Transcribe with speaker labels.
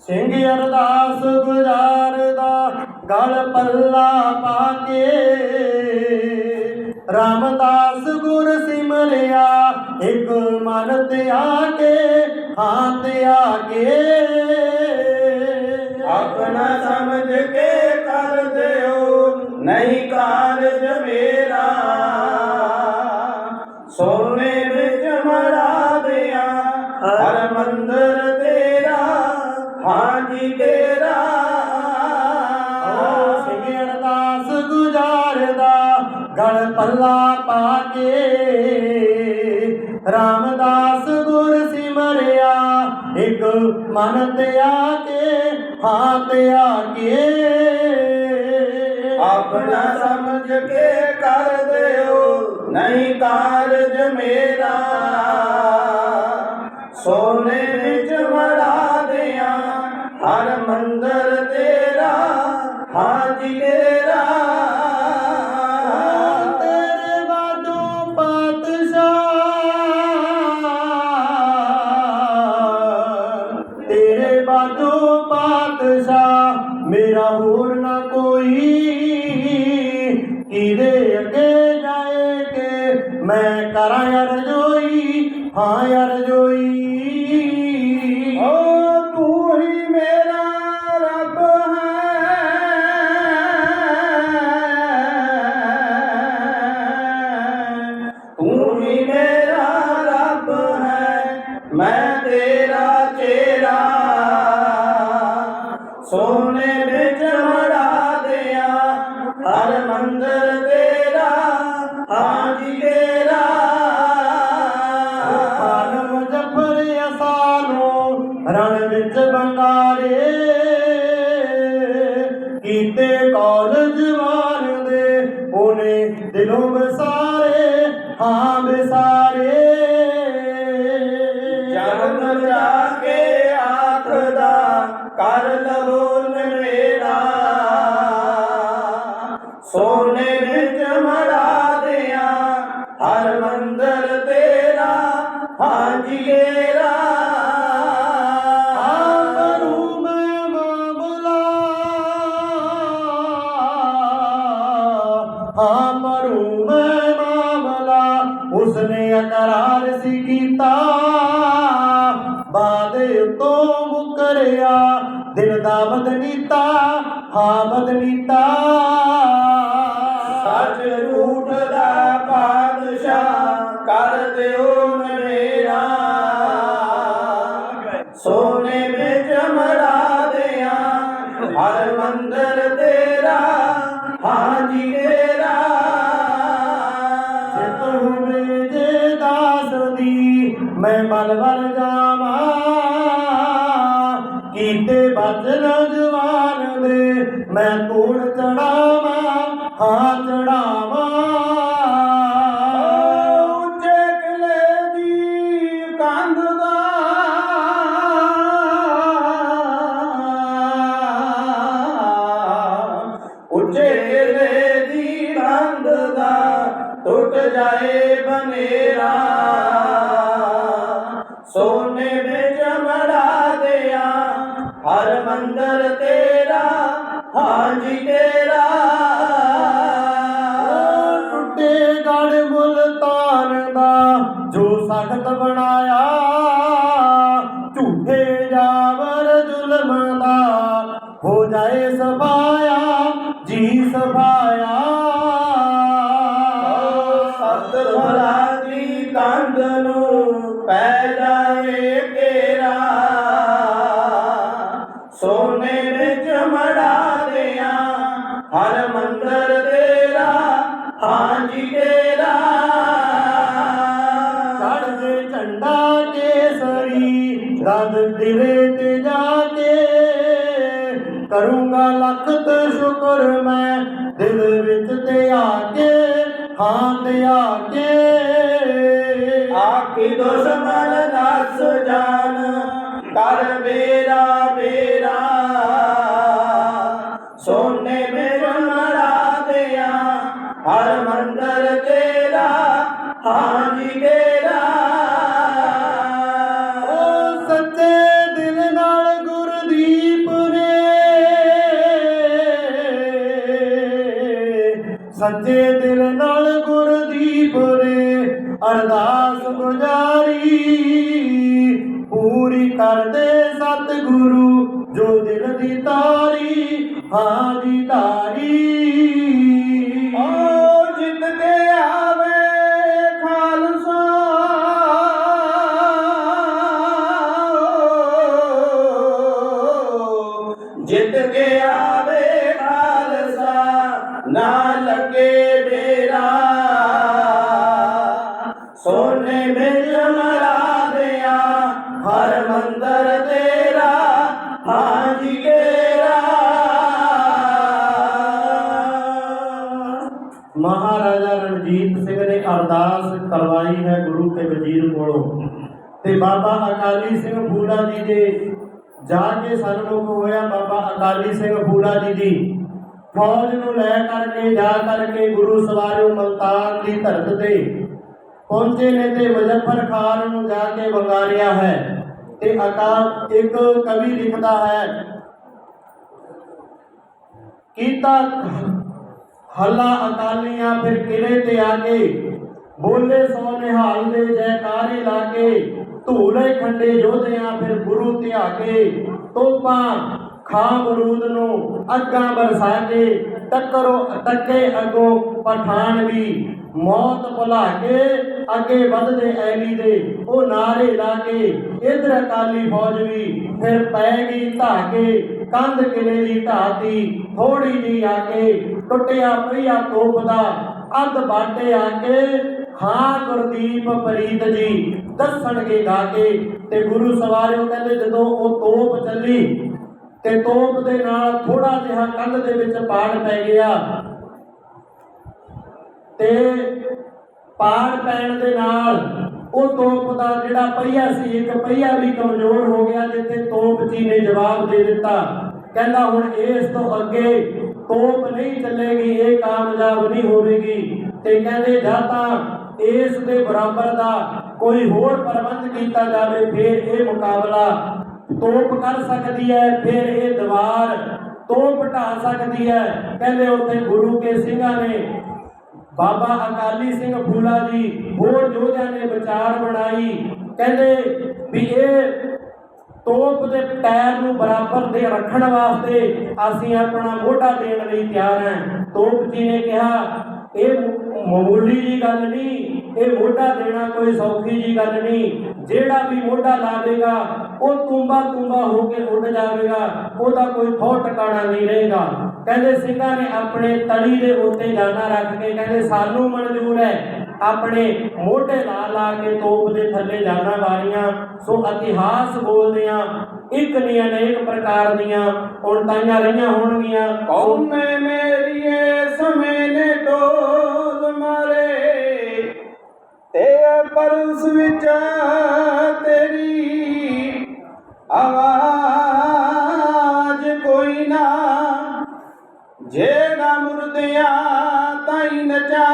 Speaker 1: ਸਿੰਘ ਅਰਦਾਸ ਗੁਜ਼ਾਰਦਾ ਗਲ ਪੱਲਾ ਪਾ ਕੇ ਰਾਮਦਾਸ ਗੁਰ ਸਿਮਰਿਆ, ਇੱਕ ਮਨ ਤੇ ਆ ਕੇ ਹਾਂ ਤੇ ਆ ਕੇ।
Speaker 2: ਆਪਣਾ ਸਮਝ ਕੇ ਕਰ ਦਿਓ, ਨਹੀਂ ਕਾਰਜ ਮੇਰਾ
Speaker 1: ਗਲ ਪੱਲਾ ਪਾ ਕੇ ਰਾਮਦਾਸ ਗੁਰ ਸਿਮਰਿਆ, ਇੱਕ ਮਨ ਤੇ ਆ ਕੇ, ਹਾਂ ਤੇ ਆ ਕੇ।
Speaker 2: ਆਪਣਾ ਸਮਝ ਕੇ ਕਰ ਦਿਓ, ਨਹੀਂ ਕਾਰਜ ਮੇਰਾ। ਸੋਨੇ ਵਿੱਚ ਮੜਾ ਦਿਆਂ, ਹਰ ਮੰਦਰ ਤੇਰਾ ਹਾਜੀ ਤੇਰਾ
Speaker 1: ਕਿਦੇ ਅੱਗੇ ਜਾਏ ਕਿ ਮੈਂ ਕਰਾਂ ਅਰਜੋਈ ਹਾਂ ਅਰਜੋਈ
Speaker 2: ਓ ਤੂੰ ਹੀ ਮੇਰਾ ਰੱਬ ਹੈ। ਤੂੰ ਹੀ ਮੇਰਾ
Speaker 1: ਇਕਰਾਰ ਸੀ ਕੀਤਾ। ਬਾਦੇ ਤੋਂ ਮੁਕਰਿਆ। ਦਿਲ ਦਾ ਬਦਨੀਤਾ ਹਾਂ ਬਦਨੀਤਾ।
Speaker 2: ਸੱਚ ਝੂਠ ਦਾ ਪਾਦਸ਼ਾਹ ਕਰ ਦਿਓ ਮੇਰਾ ਸੋਨੇ ਵਿੱਚ ਦਿਆਂ। ਹਰ ਮੰਦਰ ਤੇਰਾ, ਹਾਂਜੀ ਤੇਰਾ
Speaker 1: ਜਿਤ ਹੋਵੇ ਜੇ ਦਾਸ ਦੀ ਮੈਂ ਮਨ ਵਰ ਜਾਵਾਂ। ਕੀਤੇ ਬਚਨ ਜਵਾਨ ਦੇ ਮੈਂ ਤੋੜ ਚੜਾਵਾਂ, ਹਾਂ ਚੜਾਵਾਂ।
Speaker 2: ਉੱਚੇ ਕਿਲੇ ਦੀ ਕੰਧ ਦਾ, ਟੁੱਟ ਜਾਏ ਬਨੇਰਾ। ਸੋਨੇ ਵਿੱਚ ਮੜਾ ਦਿਆਂ, ਹਰ ਮੰਦਰ ਤੇਰਾ, ਹਾਂਜੀ ਤੇਰਾ। ਹਾਂਜੀ ਤੇਰਾ
Speaker 1: ਚੜ ਝੰਡਾ ਕੇਸਰੀ ਦਦ ਦਿਲੇ ਤੇ ਜਾ ਕੇ। ਕਰੂੰਗਾ ਲੱਖ ਤੇ ਸ਼ੁਕਰ ਮੈਂ ਦਿਲ ਵਿੱਚ ਤੇ ਆ ਕੇ, ਹਾਂ ਤੇ ਆ ਕੇ।
Speaker 2: ਆਖੀ ਦੁਸ਼ਮਨ ਨਸ ਜਾਨ ਕਰ ਮੇਰਾ ਮੇਰਾ
Speaker 1: ਜੀ ਸੱਚੇ ਦਿਲ ਨਾਲ ਗੁਰਦੀਪ ਨੇ। ਸੱਚੇ ਦਿਲ ਨਾਲ ਗੁਰਦੀਪ ਨੇ ਅਰਦਾਸ ਗੁਜ਼ਾਰੀ ਪੂਰੀ ਕਰਦੇ ਸਤਿਗੁਰੂ ਜੋ ਦਿਲ ਦੀ ਤਾਰੀ।
Speaker 2: ਹਾਰੀ ਹਰ ਤੇਰਾ ਹਾਂਜੀ ਕੇਰਾ
Speaker 1: ਮਹਾਰਾਜਾ ਰਣਜੀਤ ਸਿੰਘ ਨੇ ਅਰਦਾਸ ਕਰਵਾਈ ਹੈ ਗੁਰੂ ਤੇ ਵਜ਼ੀਰ ਕੋਲੋਂ। ਤੇ ਬਾਬਾ ਅਕਾਲੀ ਸਿੰਘ ਫੂਲਾ ਜੀ ਦੇ ਜਾ ਕੇ ਸਾਨੂੰ ਹੋਇਆ, ਬਾਬਾ ਅਕਾਲੀ ਸਿੰਘ ਫੂਲਾ ਜੀ ਦੀ ਫੌਜ ਨੂੰ ਲੈ ਕਰਕੇ, ਜਾ ਕਰਕੇ ਗੁਰੂ ਸਵਾਰਿਓ ਮਲਤਾਨ ਦੀ ਧਰਤ ਤੇ ਪਹੁੰਚੇ ਨੇ ਤੇ ਮੁਜ਼ੱਫਰ ਖਾਨ ਨੂੰ ਜਾ ਕੇ ਵੰਗਾਰਿਆ ਹੈ। ਤੇ ਅਕਾਲ ਇੱਕ ਕਵੀ ਲਿਖਦਾ ਹੈ। ਕੀਤਾ ਹੱਲਾ ਅਕਾਲੀਆਂ, ਫਿਰ ਕਿਲੇ ਤੇ ਆ ਕੇ ਬੋਲੇ ਸੋ ਨਿਹਾਲ ਦੇ ਜੈਕਾਰੇ ਲਾ ਕੇ, ਧੂਲੇ ਖੰਡੇ ਯੋਧਿਆਂ ਫਿਰ ਗੁਰੂ ਧਿਆ ਕੇ ਤੋਪਾਂ ਖਾਂ ਬਰੂਦ ਨੂੰ ਅੱਗਾਂ ਬਰਸਾ ਕੇ, ਟੱਕਰੋ, ਟੱਕੇ ਅਗੋ ਪਠਾਨ ਵੀ ਮੌਤ ਭੁਲਾ ਕੇ ਅੱਗੇ ਵਧਦੇ ਐਲੀ ਦੇ। ਉਹ ਨਾਰੇ ਲਾ ਕੇ ਇਧਰ ਅਕਾਲੀ ਫੌਜ ਵੀ ਫਿਰ ਪੈ ਗਈ ਧਾ ਕੇ, ਕੰਧ ਕਿਲੇ ਦੀ ਢਾਤੀ ਥੋੜੀ ਜੀ ਆ ਕੇ ਟੁੱਟਿਆ ਪਈਆ ਤੋਪ ਦਾ, ਅੱਧ ਬਾਟੇ ਆ ਕੇ ਹਾਂ ਗੁਰਦੀਪ ਪ੍ਰੀਤ ਜੀ ਦੱਸਣਗੇ ਗਾ ਕੇ। ਤੇ ਗੁਰੂ ਸਵਾਰਿਓ ਕਹਿੰਦੇ ਜਦੋਂ ਉਹ ਤੋਪ ਚੱਲੀ ਤੇ ਤੋਪ ਦੇ ਨਾਲ ਥੋੜਾ ਜਿਹਾ ਕੰਧ ਦੇ ਵਿੱਚ ਪਾੜ ਪੈ ਗਿਆ ਤੇ ਪਾੜ ਪੈਣ ਦੇ ਨਾਲ ਉਹ ਤੋਪ ਦਾ ਜਿਹੜਾ ਪਹੀਆ ਸੀ, ਇੱਕ ਪਹੀਆ ਵੀ ਕਮਜ਼ੋਰ ਹੋ ਗਿਆ, ਜਿੱਥੇ ਤੋਪ ਜੀ ਨੇ ਜਵਾਬ ਦੇ ਦਿੱਤਾ। ਕਹਿੰਦਾ, ਹੁਣ ਇਸ ਤੋਂ ਅੱਗੇ ਤੋਪ ਨਹੀਂ ਚੱਲੇਗੀ, ਇਹ ਕਾਮਯਾਬ ਨਹੀਂ ਹੋਵੇਗੀ। ਤੇ ਕਹਿੰਦੇ, ਜਾਂ ਤਾਂ ਇਸ ਦੇ ਬਰਾਬਰ ਦਾ ਕੋਈ ਹੋਰ ਪ੍ਰਬੰਧ ਕੀਤਾ ਜਾਵੇ, ਫਿਰ ਇਹ ਮੁਕਾਬਲਾ ਤੋਪ ਕਰ ਸਕਦੀ ਹੈ, ਫਿਰ ਇਹ ਦੀਵਾਰ ਤੋਪ ਢਾ ਸਕਦੀ ਹੈ। ਕਹਿੰਦੇ, ਉੱਥੇ ਗੁਰੂ ਕੇ ਸਿੰਘਾਂ ਨੇ ਬਾਬਾ ਅਕਾਲੀ ਸਿੰਘ ਫੂਲਾ ਜੀ ਹੋਰ ਯੋਧਿਆਂ ਨੇ ਵਿਚਾਰ ਬਣਾਈ। ਕਹਿੰਦੇ ਵੀ ਇਹ ਤੋਪ ਦੇ ਟਾਇਰ ਨੂੰ ਬਰਾਬਰ ਦੇ ਰੱਖਣ ਵਾਸਤੇ ਅਸੀਂ ਆਪਣਾ ਮੋਢਾ ਦੇਣ ਲਈ ਤਿਆਰ ਹਾਂ। ਤੋਪ ਜੀ ਨੇ ਕਿਹਾ, ਇਹ ਮਾਮੂਲੀ ਜੀ ਗੱਲ ਨਹੀਂ, ਇਹ ਮੋਢਾ ਦੇਣਾ ਕੋਈ ਸੌਖੀ ਜੀ ਗੱਲ ਨਹੀਂ। ਜਿਹੜਾ ਵੀ ਮੋਢਾ ਲਾਵੇਗਾ, ਉਹ ਤੁੰਬਾ ਤੁੰਬਾ ਹੋ ਕੇ ਉੱਡ ਜਾਵੇਗਾ, ਉਹਦਾ ਕੋਈ ਥੋ ਟਿਕਾਣਾ ਨਹੀਂ ਰਹੇਗਾ। ਕਹਿੰਦੇ ਸਿੰਘਾਂ ਨੇ ਆਪਣੇ ਤਲੀ ਦੇ ਉੱਤੇ ਜਾਨਾ ਰੱਖ ਕੇ, ਕਹਿੰਦੇ ਸਾਨੂੰ ਮਨਜ਼ੂਰ ਹੈ ਆਪਣੇ ਮੋਢੇ ਲਾ ਲਾ ਕੇ ਤੋਪ ਦੇ ਥੱਲੇ ਜਾਨਾ ਵਾਰੀਆਂ ਸੋ ਇਤਿਹਾਸ ਬੋਲਦਿਆਂ ਇੱਕ ਨਹੀਂ ਅਨੇਕ ਪ੍ਰਕਾਰ ਦੀਆਂ ਉਣਤਾਈਆਂ ਰਹੀਆਂ ਹੋਣਗੀਆਂ।
Speaker 2: ਕੌਮੇ ਮੇਰੀਏ, ਸਮੇਂ ਨੇ ਡੋਲ ਮਾਰੇ। ਤੇ ਪਰ ਵਿੱਚ ਤੇਰੀ ਆਵਾਜ਼। ਜਿਹੜਾ ਮੁਰਦਿਆਂ ਤਾਈ ਨਚਾ